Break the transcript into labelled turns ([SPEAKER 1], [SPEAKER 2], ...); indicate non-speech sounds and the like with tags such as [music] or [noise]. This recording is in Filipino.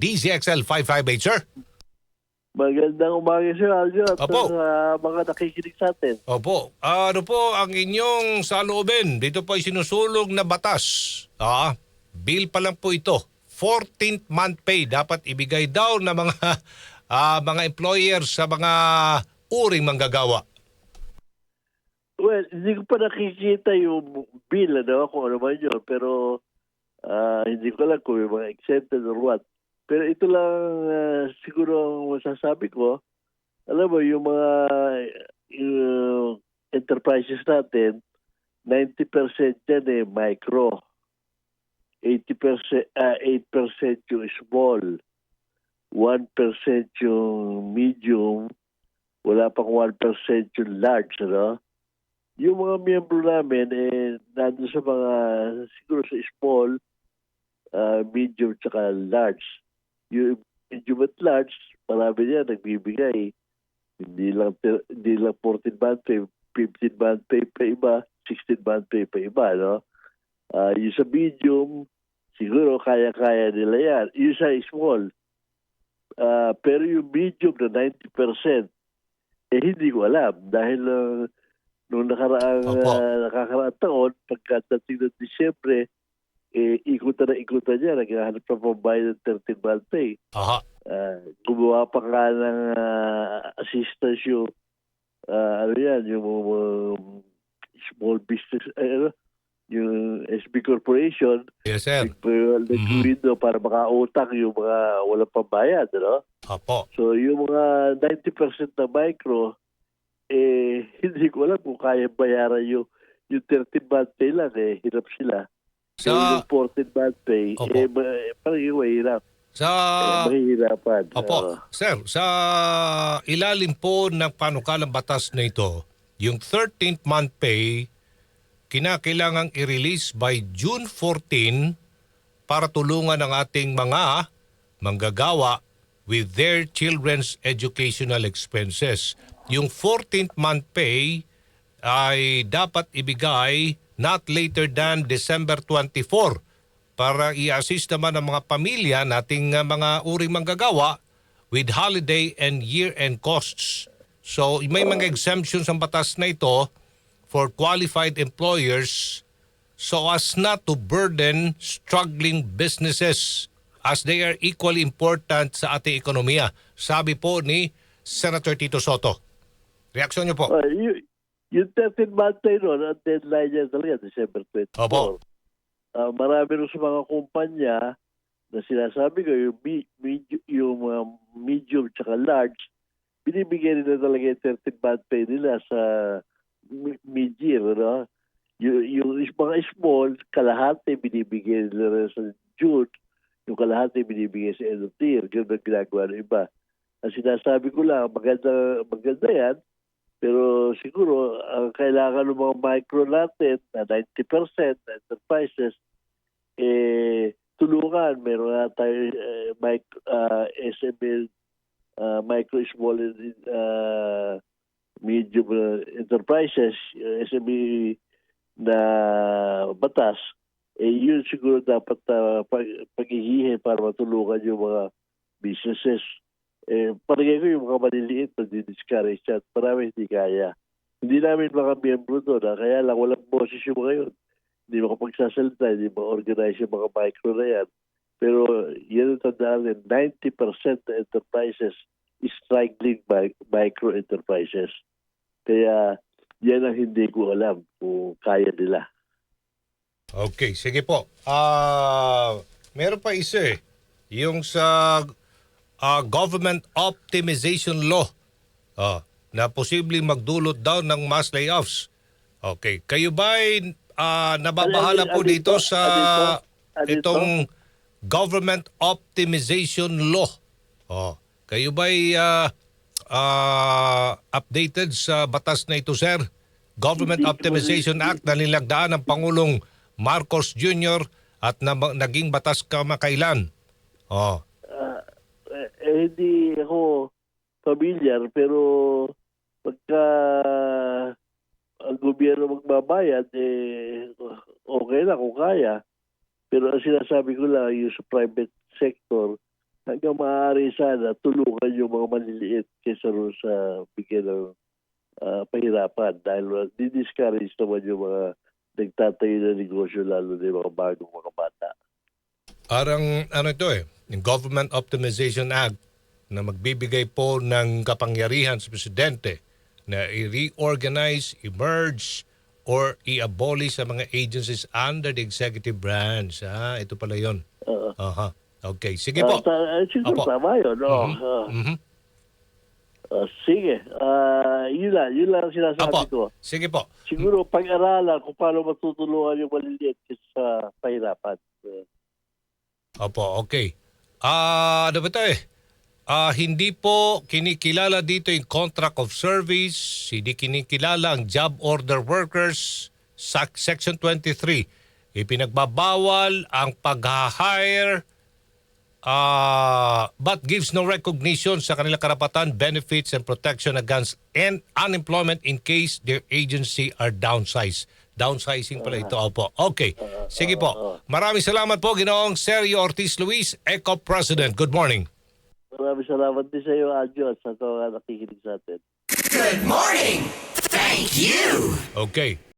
[SPEAKER 1] DZXL 558, sir.
[SPEAKER 2] Magandang umaga sir Aljo at
[SPEAKER 1] Opo.
[SPEAKER 2] sa mga nakikinig sa atin.
[SPEAKER 1] Opo. Ano po ang inyong salubin? Dito po ay sinusulog na batas. Ah, bill pa lang po ito. 14th month pay dapat ibigay daw ng mga [laughs] ah, mga employers sa mga uring manggagawa.
[SPEAKER 2] Well, hindi ko pa nakikita yung bill, ano, kung ano man yun, pero ah, hindi ko alam kung may mga exempted or what. Pero ito lang ah, siguro ang masasabi ko, alam mo, yung mga yung enterprises natin, 90% yan eh, micro. 80%, ah, 8% yung small. 1% yung medium. Wala pang 1% yung large, ano? yung mga miyembro namin eh nandun sa mga siguro sa small, uh, medium tsaka large. Yung medium at large, marami niya nagbibigay. Hindi lang hindi lang 14 month pay, 15 month pay pa iba, 16 month pay pa iba, no? Ah, yung sa medium, siguro kaya-kaya nila yan. Yung sa small, ah, pero yung medium na 90%, eh hindi ko alam dahil uh, nung nakaraang ah, nakakaraang taon, pagkadating ng Disyembre, eh, ikutan na ikutan niya, naghahanap pa pambayad ng 13 month pay.
[SPEAKER 1] Aha.
[SPEAKER 2] Ah, gumawa pa nga ng ah, assistance yung, ah, ano yan, yung um, small business, eh, ano, yung SB Corporation,
[SPEAKER 1] Yes, sir.
[SPEAKER 2] nag
[SPEAKER 1] Mhm.
[SPEAKER 2] window para makautang yung mga walang pambayad, ano?
[SPEAKER 1] Opo.
[SPEAKER 2] So yung mga 90% na micro, eh, [laughs] hindi ko alam kung kaya bayaran yung, yung 13 month pay lang, eh, hirap sila. So,
[SPEAKER 1] Sa
[SPEAKER 2] yung 14 month pay,
[SPEAKER 1] Opo.
[SPEAKER 2] eh, ma- parang yung mahirap.
[SPEAKER 1] sa
[SPEAKER 2] eh, mahihirapan.
[SPEAKER 1] Opo,
[SPEAKER 2] Oo.
[SPEAKER 1] sir, sa ilalim po ng panukalang batas na ito, yung 13th month pay, kinakailangang i-release by June 14 para tulungan ang ating mga manggagawa with their children's educational expenses. Yung 14th month pay ay dapat ibigay not later than December 24 para i-assist naman ang mga pamilya nating uh, mga uring manggagawa with holiday and year-end costs. So may mga exemptions ang batas na ito for qualified employers so as not to burden struggling businesses as they are equally important sa ating ekonomiya. Sabi po ni Senator Tito Soto. Reaksyon niyo po.
[SPEAKER 2] Ah, yung, yung 13 month pay nun, ang deadline niya talaga, December 24.
[SPEAKER 1] Opo.
[SPEAKER 2] Ah, marami rin sa mga kumpanya na sinasabi ko, yung, me- medium, yung mga medium tsaka large, binibigyan nila talaga yung 13 month pay nila sa mi- mid-year. No? Yung, yung mga small, kalahati binibigyan nila rin sa June, yung kalahati binibigyan sa end of the year. Ganun ang ginagawa ng iba. Ang sinasabi ko lang, maganda, maganda yan, pero siguro, ang kailangan ng mga micro natin na 90% na enterprises, eh, tulungan. Meron na tayo eh, mic, ah, SME, ah, micro, small, ah, medium enterprises, yung SME na batas, eh, yun siguro dapat uh, pag, pag-ihihin para matulungan yung mga businesses eh, palagay ko yung mga maliliit na didiscourage at marami hindi kaya. Hindi namin mga miyembro doon, ah, kaya lang walang boses yung mga yun. Hindi makapagsasalita, hindi ma-organize yung mga micro na yan. Pero yan ang tandaan din, 90% na enterprises is struggling by micro enterprises. Kaya yan ang hindi ko alam kung kaya nila.
[SPEAKER 1] Okay, sige po. Ah, meron pa isa eh. Yung sa ah, government optimization law ah, na posibleng magdulot daw ng mass layoffs. Okay, kayo ba ay ah, nababahala po dito
[SPEAKER 2] ito?
[SPEAKER 1] sa
[SPEAKER 2] ito? Ito?
[SPEAKER 1] itong government optimization law? Oh, kayo ba ay ah, ah, updated sa batas na ito, sir? Government Optimization Act na nilagdaan ng Pangulong Marcos Jr. at na, naging batas kamakailan. Oh.
[SPEAKER 2] Ah, eh, hindi ako familiar pero pagka ang gobyerno magbabayad eh okay na kung kaya. Pero ang sinasabi ko lang yung sa private sector hanggang maaari sana tulungan yung mga maliliit kaysa rin sa bigyan ng ah, pahirapan. Dahil uh, di-discourage naman yung mga nagtatayo na negosyo lalo na mga bagong mga bata.
[SPEAKER 1] Parang ano ito eh, yung Government Optimization Act na magbibigay po ng kapangyarihan sa presidente na i-reorganize, i-merge, or i-abolish sa mga agencies under the executive branch. Ah, ito pala yon.
[SPEAKER 2] Oo.
[SPEAKER 1] Aha. Okay, sige po.
[SPEAKER 2] Ah, ta- ah, siguro
[SPEAKER 1] Opo.
[SPEAKER 2] tama yun. No? Ah,
[SPEAKER 1] Mhm.
[SPEAKER 2] ah, sige. Ah, yun lang. Yun lang ang sinasabi
[SPEAKER 1] Apo.
[SPEAKER 2] ko.
[SPEAKER 1] Sige po.
[SPEAKER 2] Siguro pag-aralan kung paano matutulungan yung maliliit sa pahirapan. Ah,
[SPEAKER 1] Opo, okay. Ah, ano ba ito eh? Ah, hindi po kinikilala dito yung contract of service, hindi kinikilala ang job order workers sa Section 23. Ipinagbabawal ang pag-hire ah, but gives no recognition sa kanilang karapatan, benefits, and protection against and unemployment in case their agency are downsized. Downsizing pala ito. Opo. Okay. Sige po. Maraming salamat po, Ginoong Sergio Ortiz Luis, ECO President. Good morning.
[SPEAKER 2] Maraming salamat din sa iyo, Adjo, at sa mga nakikinig sa atin.
[SPEAKER 3] Good morning. Thank you.
[SPEAKER 1] Okay.